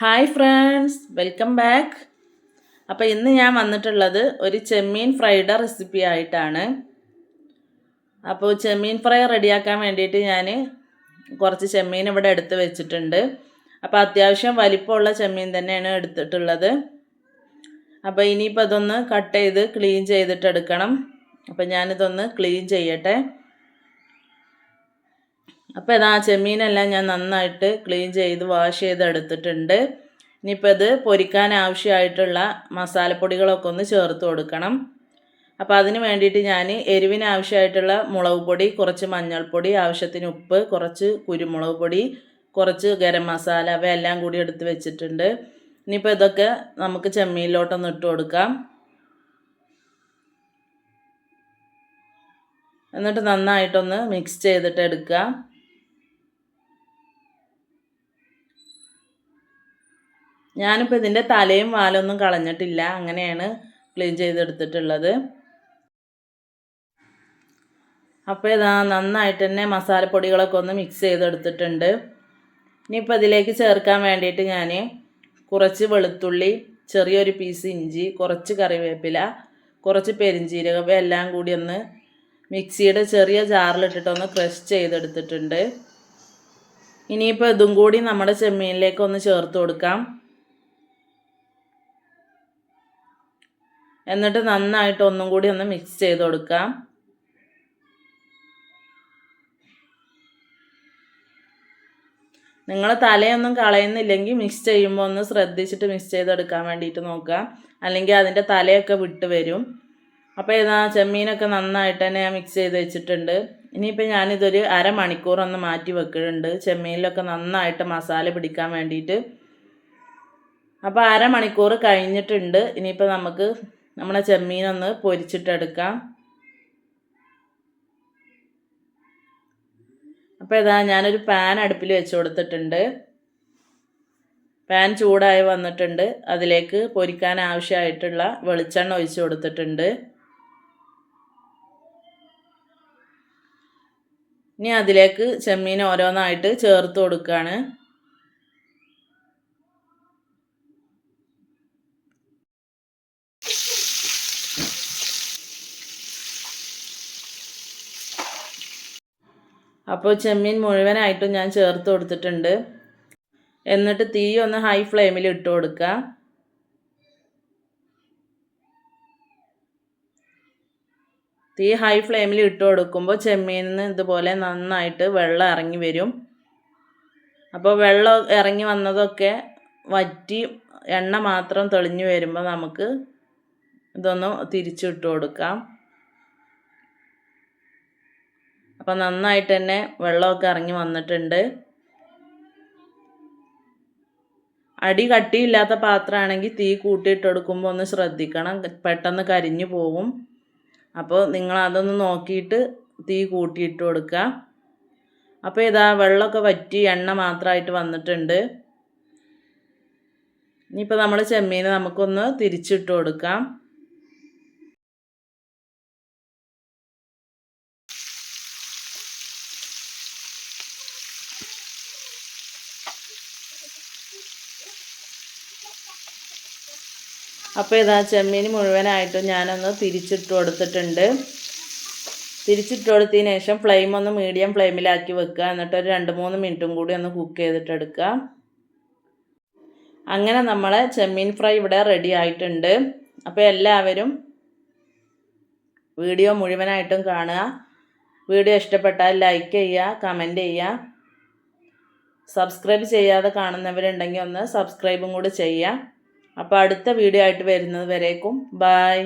Hi friends welcome back. അപ്പോൾ ഇന്ന് ഞാൻ വന്നിട്ടുള്ളത് ഒരു ചെമ്മീൻ ഫ്രൈഡ് റെസിപ്പി ആയിട്ടാണ്. അപ്പോൾ ചെമ്മീൻ ഫ്രൈ റെഡിയാക്കാൻ വേണ്ടിയിട്ട് ഞാൻ കുറച്ച് ചെമ്മീൻ ഇവിടെ എടുത്ത് വെച്ചിട്ടുണ്ട്. അപ്പോൾ അത്യാവശ്യം വലിപ്പമുള്ള ചെമ്മീൻ തന്നെയാണ് എടുത്തിട്ടുള്ളത്. അപ്പോൾ ഇനിയിപ്പോൾ അതൊന്ന് കട്ട് ചെയ്ത് ക്ലീൻ ചെയ്തിട്ടെടുക്കണം. അപ്പോൾ ഞാനിതൊന്ന് ക്ലീൻ ചെയ്യട്ടെ. അപ്പോൾ ഇതാ ചെമ്മീനെല്ലാം ഞാൻ നന്നായിട്ട് ക്ലീൻ ചെയ്ത് വാഷ് ചെയ്ത് എടുത്തിട്ടുണ്ട്. ഇനിയിപ്പോൾ ഇത് പൊരിക്കാൻ ആവശ്യമായിട്ടുള്ള മസാലപ്പൊടികളൊക്കെ ഒന്ന് ചേർത്ത് കൊടുക്കണം. അപ്പോൾ അതിന് വേണ്ടിയിട്ട് ഞാൻ എരിവിന് ആവശ്യമായിട്ടുള്ള മുളക് പൊടി കുറച്ച് മഞ്ഞൾപ്പൊടി ആവശ്യത്തിന് ഉപ്പ് കുറച്ച് കുരുമുളക് പൊടി കുറച്ച് ഗരം മസാല അവയെല്ലാം കൂടി എടുത്ത് വെച്ചിട്ടുണ്ട്. ഇനിയിപ്പോൾ ഇതൊക്കെ നമുക്ക് ചെമ്മീനിലോട്ടൊന്ന് ഇട്ട് കൊടുക്കാം. എന്നിട്ട് നന്നായിട്ടൊന്ന് മിക്സ് ചെയ്തിട്ട് എടുക്കുക ഞാനിപ്പോൾ ഇതിന്റെ തലയും വാലൊന്നും കളഞ്ഞിട്ടില്ല. അങ്ങനെയാണ് ക്ലീൻ ചെയ്തെടുത്തിട്ടുള്ളത്. അപ്പോൾ ഇതാ നന്നായിട്ട് തന്നെ മസാലപ്പൊടികളൊക്കെ ഒന്ന് മിക്സ് ചെയ്തെടുത്തിട്ടുണ്ട്. ഇനിയിപ്പോൾ ഇതിലേക്ക് ചേർക്കാൻ വേണ്ടിയിട്ട് ഞാൻ കുറച്ച് വെളുത്തുള്ളി ചെറിയൊരു പീസ് ഇഞ്ചി കുറച്ച് കറിവേപ്പില കുറച്ച് പെരിഞ്ചീരകം എല്ലാം കൂടി ഒന്ന് മിക്സിയുടെ ചെറിയ ജാറിലിട്ടിട്ടൊന്ന് ക്രഷ് ചെയ്തെടുത്തിട്ടുണ്ട്. ഇനിയിപ്പോൾ ഇതും കൂടി നമ്മുടെ ചെമ്മീനിലേക്ക് ഒന്ന് ചേർത്ത് കൊടുക്കാം. എന്നിട്ട് നന്നായിട്ട് ഒന്നും കൂടി ഒന്ന് മിക്സ് ചെയ്ത് കൊടുക്കാം. നിങ്ങൾ തലയൊന്നും കളയുന്നില്ലെങ്കിൽ മിക്സ് ചെയ്യുമ്പോൾ ഒന്ന് ശ്രദ്ധിച്ചിട്ട് മിക്സ് ചെയ്തെടുക്കാൻ വേണ്ടിയിട്ട് നോക്കുക അല്ലെങ്കിൽ അതിന്റെ തലയൊക്കെ വിട്ട് വരും. അപ്പോൾ ഇതാ ചെമ്മീനൊക്കെ നന്നായിട്ട് തന്നെ ഞാൻ മിക്സ് ചെയ്ത് വെച്ചിട്ടുണ്ട്. ഇനിയിപ്പോൾ ഞാനിതൊരു അരമണിക്കൂർ ഒന്ന് മാറ്റി വെക്കുന്നുണ്ട് ചെമ്മീനിലൊക്കെ നന്നായിട്ട് മസാല പിടിക്കാൻ വേണ്ടിയിട്ട്. അപ്പോൾ അരമണിക്കൂർ കഴിഞ്ഞിട്ടുണ്ട്. ഇനിയിപ്പോൾ നമുക്ക് നമ്മളെ ചെമ്മീനൊന്ന് പൊരിച്ചിട്ടെടുക്കാം. അപ്പോൾ ഇതാ ഞാനൊരു പാൻ അടുപ്പിൽ വെച്ച് കൊടുത്തിട്ടുണ്ട്. പാൻ ചൂടായി വന്നിട്ടുണ്ട്. അതിലേക്ക് പൊരിക്കാൻ ആവശ്യമായിട്ടുള്ള വെളിച്ചെണ്ണ ഒഴിച്ച് കൊടുത്തിട്ടുണ്ട്. ഇനി അതിലേക്ക് ചെമ്മീൻ ഓരോന്നായിട്ട് ചേർത്ത് കൊടുക്കുകയാണ് അപ്പോൾ ചെമ്മീൻ മുഴുവനായിട്ടും ഞാൻ ചേർത്ത് കൊടുത്തിട്ടുണ്ട്. എന്നിട്ട് തീ ഒന്ന് ഹൈ ഫ്ലെയിമിൽ ഇട്ട് കൊടുക്കുക തീ ഹൈ ഫ്ലെയിമിൽ ഇട്ട് കൊടുക്കുമ്പോൾ ചെമ്മീനിൽ നിന്ന് ഇതുപോലെ നന്നായിട്ട് വെള്ളം ഇറങ്ങി വരും. അപ്പോൾ വെള്ളം ഇറങ്ങി വന്നതൊക്കെ വറ്റി എണ്ണ മാത്രം തെളിഞ്ഞു വരുമ്പോൾ നമുക്ക് ഇതൊന്ന് തിരിച്ചിട്ട് കൊടുക്കാം. അപ്പോൾ നന്നായിട്ട് തന്നെ വെള്ളമൊക്കെ ഇറങ്ങി വന്നിട്ടുണ്ട്. അടി കട്ടിയില്ലാത്ത പാത്രമാണെങ്കിൽ തീ കൂട്ടിയിട്ട് കൊടുക്കുമ്പോൾ ഒന്ന് ശ്രദ്ധിക്കണം. പെട്ടെന്ന് കരിഞ്ഞു പോകും അപ്പോൾ നിങ്ങൾ അതൊന്ന് നോക്കിയിട്ട് തീ കൂട്ടിയിട്ട് കൊടുക്കുക. അപ്പോൾ ഇതാ വെള്ളമൊക്കെ വറ്റി എണ്ണ മാത്രമായിട്ട് വന്നിട്ടുണ്ട്. ഇനിയിപ്പോൾ നമ്മൾ ചെമ്മീനെ നമുക്കൊന്ന് തിരിച്ചിട്ട് കൊടുക്കാം. അപ്പോൾ ഇതാ ചെമ്മീൻ മുഴുവനായിട്ടും ഞാനൊന്ന് തിരിച്ചിട്ട് കൊടുത്തിട്ടുണ്ട്. തിരിച്ചിട്ട് കൊടുത്തതിന് ശേഷം ഫ്ലെയിം ഒന്ന് മീഡിയം ഫ്ലെയിമിലാക്കി വെക്കുക. എന്നിട്ട് ഒരു രണ്ട് മൂന്ന് മിനിറ്റും കൂടി ഒന്ന് കുക്ക് ചെയ്തിട്ടെടുക്കുക അങ്ങനെ നമ്മളെ ചെമ്മീൻ ഫ്രൈ ഇവിടെ റെഡി ആയിട്ടുണ്ട്. അപ്പോൾ എല്ലാവരും വീഡിയോ മുഴുവനായിട്ടും കാണുക. വീഡിയോ ഇഷ്ടപ്പെട്ടാൽ ലൈക്ക് ചെയ്യുക കമന്റ് ചെയ്യുക. സബ്സ്ക്രൈബ് ചെയ്യാതെ കാണുന്നവരുണ്ടെങ്കിൽ ഒന്ന് സബ്സ്ക്രൈബും കൂടി ചെയ്യുക. അപ്പോൾ അടുത്ത വീഡിയോ ആയിട്ട് വരുന്നത് വരേക്കും. ബായ്